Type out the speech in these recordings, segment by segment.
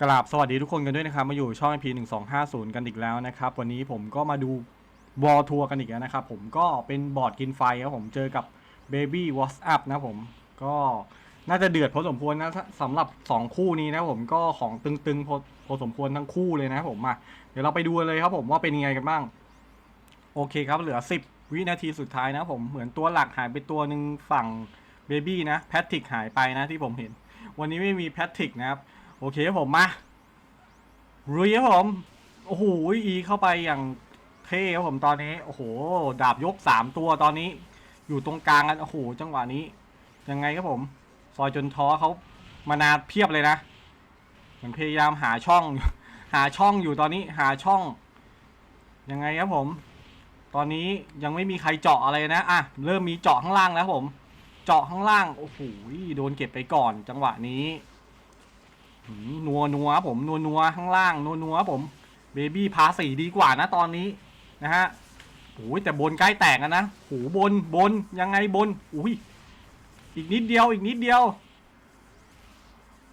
กราบสวัสดีทุกคนกันด้วยนะครับ มาอยู่ช่อง IP 1 2 5 0 กันอีกแล้วนะครับ วันนี้ผมก็มาดูวอลทัวร์กันอีกแล้วนะครับ ผมก็เป็นบอร์ดกินไฟครับผมเจอกับ Baby What's Up นะผมก็น่าจะเดือดพอสมควรนะสำหรับ 2 คู่นี้นะผมก็ของตึงๆพอพอสมควรทั้งคู่เลยนะผมมาเดี๋ยวเราไปดูเลยครับผมว่าเป็นยังไงกันบ้าง โอเคครับเหลือ 10 วินาทีสุดท้ายนะผมเหมือนตัวหลักหายไปตัวหนึ่งฝั่งเบบี้นะแพทริกหายไปนะที่ผมเห็น วันนี้ไม่มีแพทริกนะครับ โอเคครับผมมารุยครับผม โอ้โหอีเข้าไปอย่างเท่ครับผมตอนนี้ โอ้โห ดาบยกสามตัวตอนนี้ อยู่ตรงกลางกัน โอ้โห จังหวะนี้ ยังไงครับผม ซอยจนท้อเขามานาเพียบเลยนะเหมือนพยายามหาช่อง หาช่องอยู่ตอนนี้ หาช่อง ยังไงครับผม ตอนนี้ยังไม่มีใครเจาะอะไรนะ อะ เริ่มมีเจาะข้างล่างแล้วครับผม เจาะข้างล่าง โอ้โห โดนเก็บไปก่อน จังหวะนี้ นัวนัวผมนัวนัวข้างล่างนัวนัวผมเบบี้พาสีดีกว่านะตอนนี้นะฮะโอ้ยแต่บนใกล้แตกนะโหบนบนยังไงบนอุ้ยอีกนิดเดียวอีกนิดเดียว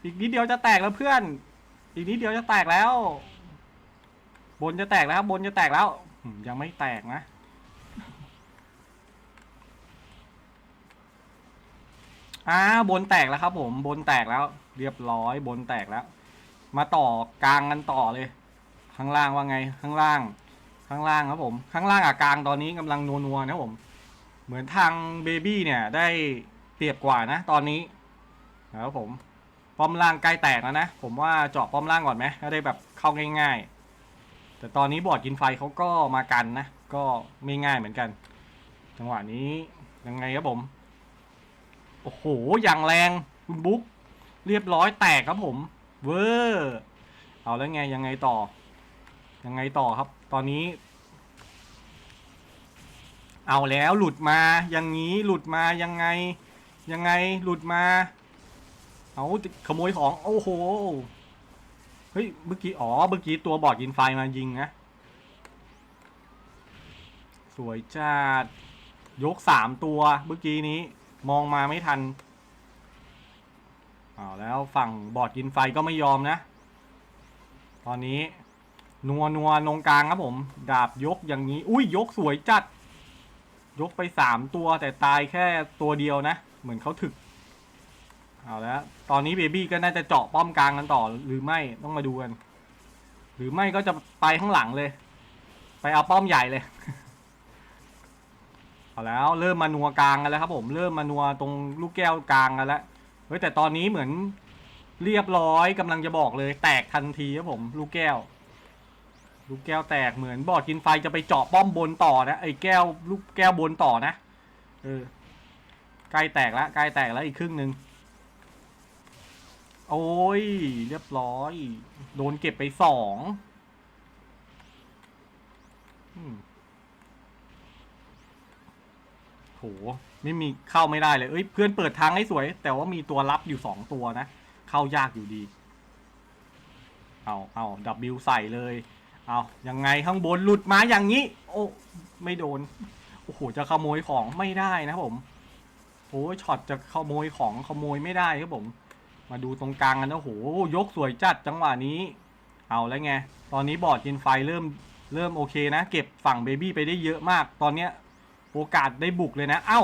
อีกนิดเดียวจะแตกแล้วเพื่อน อีกนิดเดียวจะแตกแล้ว บนจะแตกแล้ว บนจะแตกแล้วยังไม่แตกนะ อ่าบนแตกแล้วครับผมบนแตกแล้ว เรียบร้อยบนแตกแล้ว มาต่อกลางกันต่อเลย ข้างล่างว่าไงข้างล่าง ข้างล่างครับผม ข้างล่างกับกลางตอนนี้กำลังนัวๆนะครับผม เหมือนทางเบบี้เนี่ยได้เปรียบกว่านะ ตอนนี้นะครับผมป้อมล่างใกล้แตกแล้วนะ ผมว่าเจาะป้อมล่างก่อนไหมก็ได้แบบเข้าง่าย ๆ แต่ตอนนี้บอร์ดกินไฟเขาก็มากันนะ ก็ไม่ง่ายเหมือนกัน จังหวะนี้ยังไงครับผม โอ้โห อย่างแรงคุณบุ๊กเรียบร้อยแตกครับผม เวอร์เอาแล้วไงยังไงต่อ ยังไงต่อครับ ตอนนี้ เอาแล้วหลุดมาอย่างนี้หลุดมายังไง ยังไงหลุดมา เอาขโมยของโอ้โหเฮ้ยเมื่อกี้อ๋อเมื่อกี้ตัวบอดกินไฟมายิงนะสวยจัดยกสามตัวเมื่อกี้นี้ มองมาไม่ทันเอาแล้วฝั่งบอดกินไฟก็ไม่ยอมนะ ตอนนี้ นัวนัวนงกลางครับผม ดาบยกอย่างนี้ อุ้ยยกสวยจัด ยกไปสามตัวแต่ตายแค่ตัวเดียวนะ เหมือนเขาถึก เอาแล้ว ตอนนี้เบบี้ก็น่าจะเจาะป้อมกลางกันต่อหรือไม่ต้องมาดูกัน หรือไม่ก็จะไปข้างหลังเลย ไปเอาป้อมใหญ่เลย เอาแล้วเริ่มมานัวกลางกันแล้วครับผมเริ่มมานัวตรงลูกแก้วกลางกันแล้วเฮ้ยแต่ตอนนี้เหมือนเรียบร้อยกำลังจะบอกเลย แตกทันทีครับผม ลูกแก้ว ลูกแก้วแตกเหมือนบอดกินไฟจะไปเจาะป้อมบนต่อนะไอ้แก้วลูกแก้วบนต่อนะเออใกล้แตกแล้วใกล้แตกแล้วอีกครึ่งหนึ่งโอ้ยเรียบร้อย โดนเก็บไปสองอืม โหไม่มีเข้าไม่ได้เลยเอ้ยเพื่อนเปิดทางให้สวย แต่ว่ามีตัวรับอยู่สองตัวนะ เข้ายากอยู่ดี เอาเอาดับบิลใส่เลย เอายังไงข้างบนหลุดมาอย่างนี้ โอ้ไม่โดนโอ้โหจะขโมยของไม่ได้นะผมโอ้ยช็อตจะขโมยของขโมยไม่ได้ครับผม มาดูตรงกลางกันนะโอ้โหยกสวยจัดจังหวะนี้ เอาแล้วไง ตอนนี้บอร์ดกินไฟเริ่มเริ่มโอเคนะ เก็บฝั่งเบบี้ไปได้เยอะมาก ตอนเนี้ย โอกาสได้บุกเลยนะ เอ้า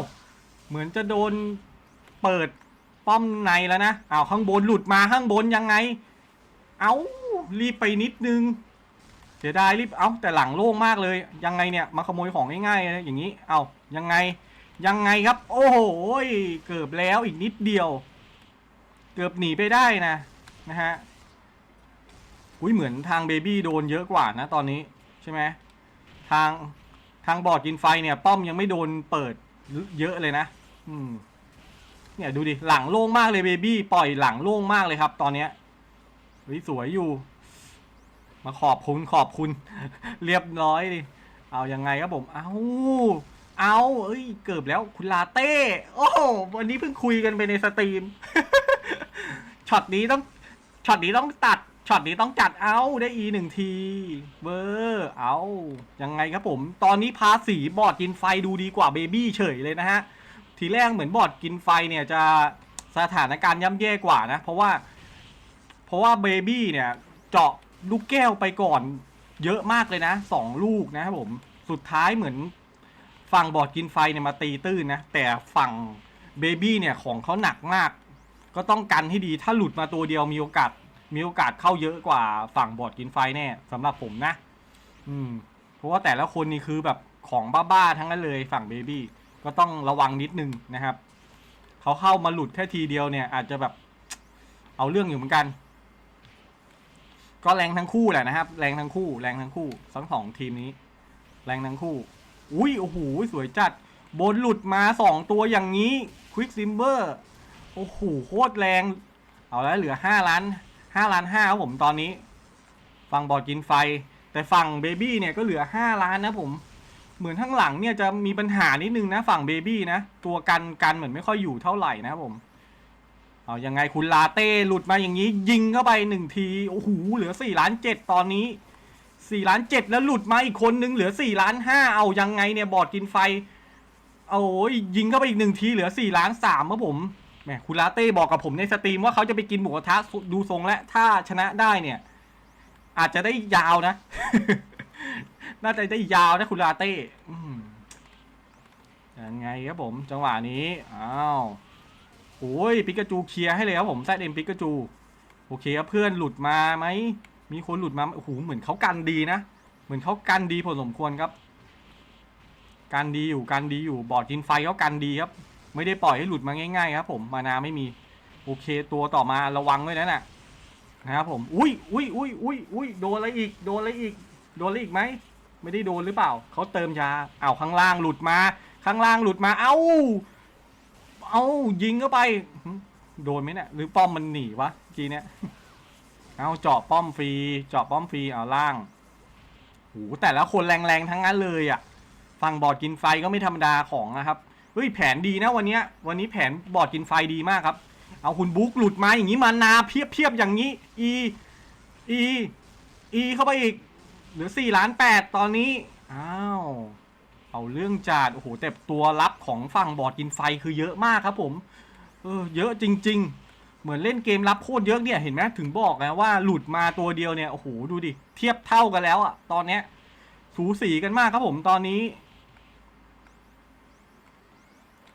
เหมือนจะโดนเปิดป้อมในแล้วนะเอ้าข้างบนหลุดมาข้างบนยังไง เอารีบไปนิดนึง เสียดายรีบ เอ้าแต่หลังโล่งมากเลย ยังไงเนี่ย มาขโมยของง่ายๆนะอย่างนี้ เอ้ายังไง ยังไงครับ โอ้โห เกือบแล้วอีกนิดเดียว เกือบหนีไปได้นะ นะฮะ อุ้ยเหมือนทางเบบี้โดนเยอะกว่านะตอนนี้ใช่ไหมทางางบอร์ดกินไฟเนี่ย ป้อมยังไม่โดนเปิดเยอะเลยนะ อืม เนี่ยดูดิ หลังโล่งมากเลยเบบี้ปล่อยหลังโล่งมากเลยครับ ตอนเนี้ยเฮ้ยสวยอยู่ มาขอบคุณขอบคุณ เรียบร้อยดิเอายังไงครับผม เอาเอาเอ้ย เกือบแล้วคุณลาเต้ โอ้วันนี้เพิ่งคุยกันไปในสตรีมช็อตนี้ต้องช็อตนี้ต้องตัด ช็อตนี้ต้องจัดเอาได้อีหนึ่งทีเบอร์เอายังไงครับผม ตอนนี้พาสีบอดกินไฟดูดีกว่าเบบี้เฉยเลยนะฮะ ทีแรกเหมือนบอดกินไฟเนี่ยจะสถานการณ์ย่ำแย่กว่านะ เพราะว่า เพราะว่าเบบี้เนี่ยเจาะลูกแก้วไปก่อนเยอะมากเลยนะสองลูกนะครับผม สุดท้ายเหมือนฝั่งบอดกินไฟเนี่ยมาตีตื้นนะ แต่ฝั่งเบบี้เนี่ยของเขาหนักมาก ก็ต้องกันให้ดีถ้าหลุดมาตัวเดียวมีโอกาส มีโอกาสเข้าเยอะกว่าฝั่งบอร์ดกินไฟแน่สำหรับผมนะ อืม เพราะว่าแต่ละคนนี่คือแบบของบ้าๆทั้งนั้นเลยฝั่งเบบี้ก็ต้องระวังนิดนึงนะครับเขาเข้ามาหลุดแค่ทีเดียวเนี่ย อาจจะแบบเอาเรื่องอยู่เหมือนกัน ก็แรงทั้งคู่แหละนะครับ แรงทั้งคู่ แรงทั้งคู่ทั้งสองทีมนี้ แรงทั้งคู่ อุ้ยโอ้โหสวยจัดบนหลุดมาสองตัวอย่างนี้ควิกซิมเบอร์โอ้โหโคตรแรง เอาแล้วเหลือห้าล้าน ห้าล้านห้าครับผมตอนนี้ ฝั่งบอร์ดกินไฟ แต่ฝั่งเบบี้เนี่ยก็เหลือห้าล้านนะผม เหมือนข้างหลังเนี่ยจะมีปัญหานิดนึงนะฝั่งเบบี้นะ ตัวกันกันเหมือนไม่ค่อยอยู่เท่าไหร่นะผม เอายังไงคุณลาเต้หลุดมาอย่างนี้ ยิงเข้าไปหนึ่งที โอ้โหเหลือสี่ล้านเจ็ดตอนนี้สี่ล้านเจ็ดแล้วหลุดมาอีกคนนึงเหลือสี่ล้านห้าเอายังไงเนี่ยบอร์ดกินไฟโอ้ยยิงเข้าไปอีกหนึ่งทีเหลือสี่ล้านสามครับผม มคุณลาเต้บอกกับผมในสตรีมว่าเขาจะไปกินหมูกระทะดูทรงและถ้าชนะได้เนี่ย อาจจะได้ยาวนะ น่าจะได้ยาวนะคุณลาเต้ยังไงครับผม จังหวะนี้อ้าวโอ้ยปิกาจูเคลียร์ให้เลยครับผมแซดเอ็มปิกาจูโอเคครับเพื่อนหลุดมาไหมมีคนหลุดมาโอ้โหเหมือนเขากันดีนะ เหมือนเขากันดีพอสมควรครับ กันดีอยู่กันดีอยู่บอดกินไฟเขากันดีครับ ไม่ได้ปล่อยให้หลุดมาง่ายๆครับผมมานาไม่มี โอเค ตัวต่อมาระวังด้วยนะน่ะนะครับผมอุ้ยอุ้ยอุ้ยอุ้ยอุ้ยโดนอะไรอีก โดนอะไรอีก โดนอะไรอีกไหมไม่ได้โดนหรือเปล่าเขาเติมยาอ้าวข้างล่างหลุดมา ข้างล่างหลุดมา เอ้าเอ้ายิงเข้าไป โดนไหมเนี่ยหรือป้อมมันหนีวะกีเนี่ยเอาเจาะป้อมฟรีเจาะป้อมฟรีเอาล่างโหแต่ละคนแรงๆทั้งนั้นเลยอะฝั่งบอดกินไฟก็ไม่ธรรมดาของนะครับ เฮ้ยแผนดีนะวันนี้วันนี้แผนบอร์ดกินไฟดีมากครับ เอาคุณบุ๊กหลุดมาอย่างนี้มานาเพียบเพียบๆอย่างนี้อีอีอีเข้าไปอีกเหลือสี่ล้านแปดตอนนี้อ้าวเอาเรื่องจัดโอ้โหแต่ตัวรับของฝั่งบอร์ดกินไฟคือเยอะมากครับผมเออเยอะจริง ๆ เหมือนเล่นเกมรับโคตรเยอะเนี่ยเห็นไหมถึงบอกนะว่าหลุดมาตัวเดียวเนี่ยโอ้โหดูดิเทียบเท่ากันแล้วอะตอนเนี้ยสูสีกันมากครับผมตอนนี้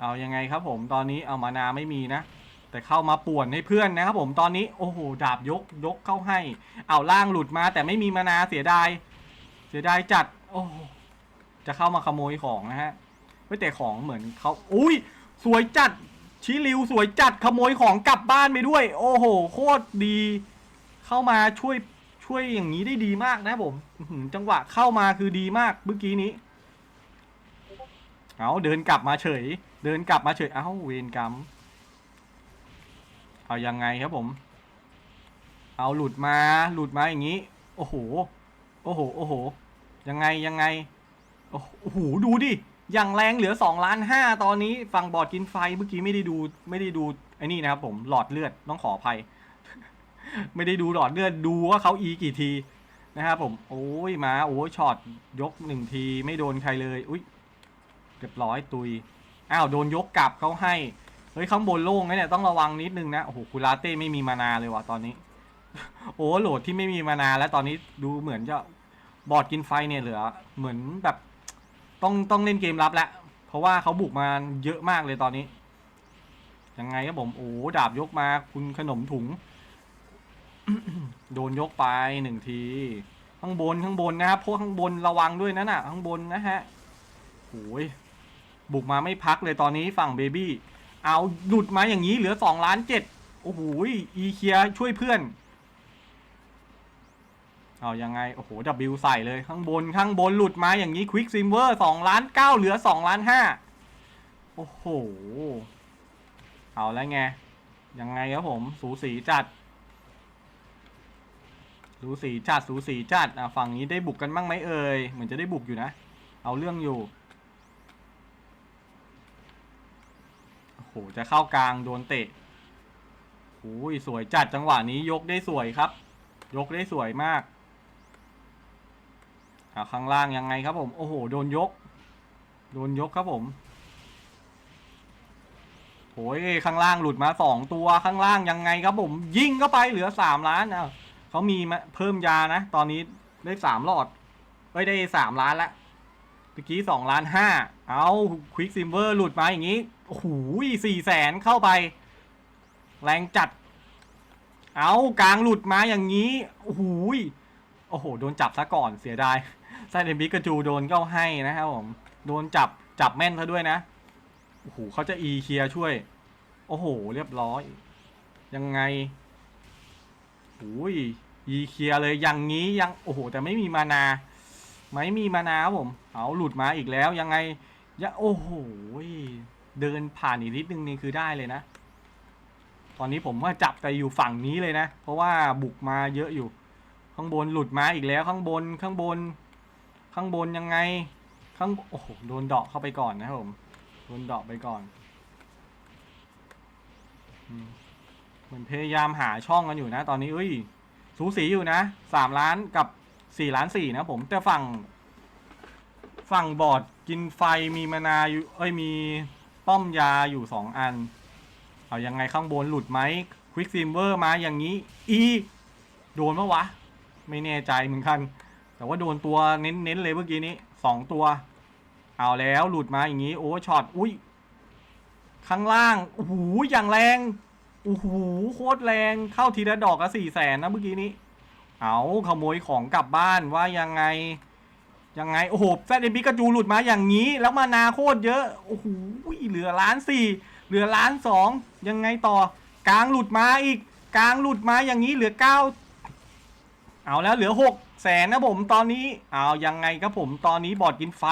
เอายังไงครับผมตอนนี้เอามานาไม่มีนะ แต่เข้ามาป่วนให้เพื่อนนะครับผมตอนนี้โอ้โหดาบยกยกเข้าให้ เอาล่างหลุดมาแต่ไม่มีมานาเสียดาย เสียดายจัดโอ้จะเข้ามาขโมยของนะฮะไม่แต่ของเหมือนเขาอุ้ยสวยจัดชิริวสวยจัดขโมยของกลับบ้านไปด้วย โอ้โห โคตรดี เข้ามาช่วยช่วยอย่างนี้ได้ดีมากนะผมจังหวะเข้ามาคือดีมากเมื่อกี้นี้ เอาเดินกลับมาเฉย เดินกลับมาเฉยเอ้าเวรกรรมเอายังไงครับผม เอาหลุดมาหลุดมาอย่างนี้ โอ้โห โอ้โห โอ้โห ยังไงยังไง โอ้โห ดูดิ อย่างแรงเหลือสองล้านห้าตอนนี้ฝั่งบอร์ดกินไฟเมื่อกี้ไม่ได้ดูไม่ได้ดูไอ้นี่นะครับผมหลอดเลือดต้องขออภัย ไม่ได้ดูหลอดเลือดดูว่าเขาอีกี่ทีนะครับผม โอ้ยมาโอ้ยช็อตยกหนึ่งทีไม่โดนใครเลย อุ้ยเรียบร้อยตุย อ้าวโดนยกกลับเขาให้ เฮ้ยข้างบนโล่งนะเนี่ยต้องระวังนิดนึงนะ โอ้โหคุลาเต้ไม่มีมานาเลยว่ะตอนนี้ โอ้โหลดที่ไม่มีมานาแล้วตอนนี้ดูเหมือนจะบอดกินไฟเนี่ยเหลือ เหมือนแบบต้องต้องเล่นเกมรับแล้วเพราะว่าเขาบุกมาเยอะมากเลยตอนนี้ ยังไงครับผมโอ้ดาบยกมาคุณขนมถุง โดนยกไปหนึ่งที ข้างบนข้างบนนะครับพวกข้างบนระวังด้วยนะน่ะ ข้างบนนะฮะโอ้ย บุกมาไม่พักเลยตอนนี้ฝั่งเบบี้เอาหลุดมาอย่างนี้เหลือสองล้านเจ็ดโอ้โหอีเคียช่วยเพื่อนเอายังไง โอ้โหดับบิลใส่เลยข้างบนข้างบนหลุดมาอย่างนี้ควิกซิมเวอร์สองล้านเก้าเหลือสองล้านห้าโอ้โห เอาแล้วไง ยังไงครับผม สูสีจัด สูสีจัดสูสีจัดอะฝั่งนี้ได้บุกกันบ้างไหมเอ่ยเหมือนจะได้บุกอยู่นะ เอาเรื่องอยู่ โอ้โหจะเข้ากลางโดนเตะโอ้ยสวยจัดจังหวะนี้ยกได้สวยครับ ยกได้สวยมากอ่าข้างล่างยังไงครับผม โอ้โห โดนยก โดนยกครับผมโอ้ยข้างล่างหลุดมาสองตัวข้างล่างยังไงครับผม ยิงเข้าไปเหลือสามล้านอ้าวเขามีมาเพิ่มยานะ ตอนนี้ได้สามหลอดไม่ได้สามล้านละเมื่อกี้สองล้านห้าเอาควิกซิมเวอร์หลุดมาอย่างนี้ โอ้โหสี่แสนเข้าไป แรงจัด เอากลางหลุดมาอย่างนี้ โอ้โหโอ้โห โดนจับซะก่อนเสียดายไซเดนบิกาจูโดนก็ให้นะครับผม โดนจับจับแม่นซะด้วยนะ โอ้โหเขาจะอีเคลียช่วย โอ้โห เรียบร้อย ยังไงโอ้ยอีเคลียเลยอย่างนี้ยัง โอ้โห แต่ไม่มีมานา ไม่มีมานาผม เอาหลุดมาอีกแล้วยังไงยะโอ้โห เดินผ่านอีกนิดนึงนี่คือได้เลยนะ ตอนนี้ผมว่าจับแต่อยู่ฝั่งนี้เลยนะ เพราะว่าบุกมาเยอะอยู่ ข้างบนหลุดมาอีกแล้วข้างบนข้างบน ข้างบนยังไง ข้างโอ้โหโดนดาะเข้าไปก่อนนะครับผมโดนดาะไปก่อนเหมือนพยายามหาช่องกันอยู่นะ ตอนนี้เอ้ย สูสีอยู่นะสามล้านกับสี่ล้านสี่นะผมแต่ฝั่ง ฝั่งบอร์ดกินไฟมีมานาอยู่ เอ้ยมี ป้อมยาอยู่สองอัน เอายังไงข้างบนหลุดไหมควิกซิมเวอร์มาอย่างนี้ อีโดนปะวะ ไม่แน่ใจเหมือนกัน แต่ว่าโดนตัวเน้นๆเลยเมื่อกี้นี้สองตัว เอาแล้วหลุดมาอย่างนี้ โอ้ช็อตอุ้ยข้างล่างโอ้โหอย่างแรงโอ้โหโคตรแรงเข้าทีละดอกก็สี่แสนนะเมื่อกี้นี้ เอาขโมยของกลับบ้านว่ายังไง ยังไง โอ้โหแซดเอ็นบิกาจูหลุดมาอย่างนี้ แล้วมานาโคตรเยอะ โอ้โหเหลือล้านสี่เหลือล้านสองยังไงต่อกลางหลุดมาอีกกลางหลุดมาอย่างนี้เหลือเก้าเอาแล้วเหลือหกแสนนะผมตอนนี้เอายังไงครับผมตอนนี้บอดกินไฟ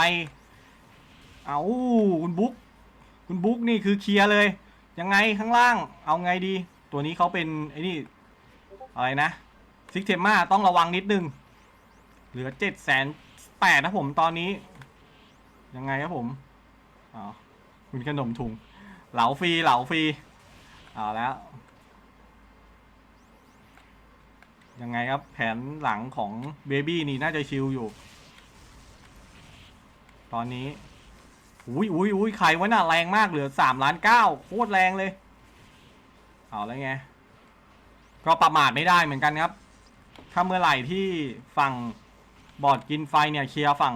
เอาคุณบุ๊กคุณบุ๊กนี่คือเคลียร์เลย ยังไงข้างล่าง เอาไงดี ตัวนี้เขาเป็นไอ้นี่อะไรนะซิกเทมมาต้องระวังนิดนึง เหลือเจ็ดแสน แปดนะผมตอนนี้ ยังไงครับผมอ๋อคุณขนมถุง เหลาฟรีเหลาฟรีเอาแล้ว ยังไงครับแผนหลังของเบบี้นี่น่าจะชิลอยู่ ตอนนี้อุ้ยอุ้ยอุ้ยใครวะน่ะแรงมากเหลือสามล้านเก้าโคตรแรงเลย เอาแล้วไง ก็ประมาทไม่ได้เหมือนกันครับ ถ้าเมื่อไหร่ที่ฝั่ง บอร์ดกินไฟเนี่ยเคลียร์ฝั่ง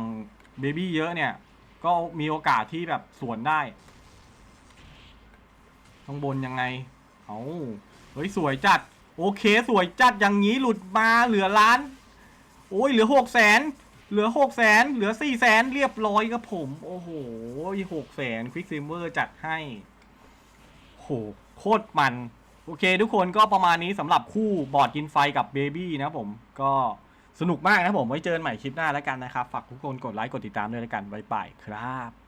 เบบี้เยอะเนี่ย ก็มีโอกาสที่แบบสวนได้ข้างบนยังไง เอาเฮ้ยสวยจัด โอเคสวยจัดอย่างนี้หลุดมาเหลือล้าน โอ้ยเหลือหกแสนเหลือหกแสนเหลือสี่แสนเรียบร้อยครับผม โอ้โหหกแสนควิกซิมเวอร์จัดให้โหโคตรมัน โอเคทุกคนก็ประมาณนี้สำหรับคู่บอร์ดกินไฟกับเบบี้นะครับผมก็ สนุกมากนะครับผมไว้เจอกันใหม่คลิปหน้าแล้วกันนะครับ ฝากทุกคนกดไลค์กดติดตามด้วยแล้วกันบ๊ายบายครับ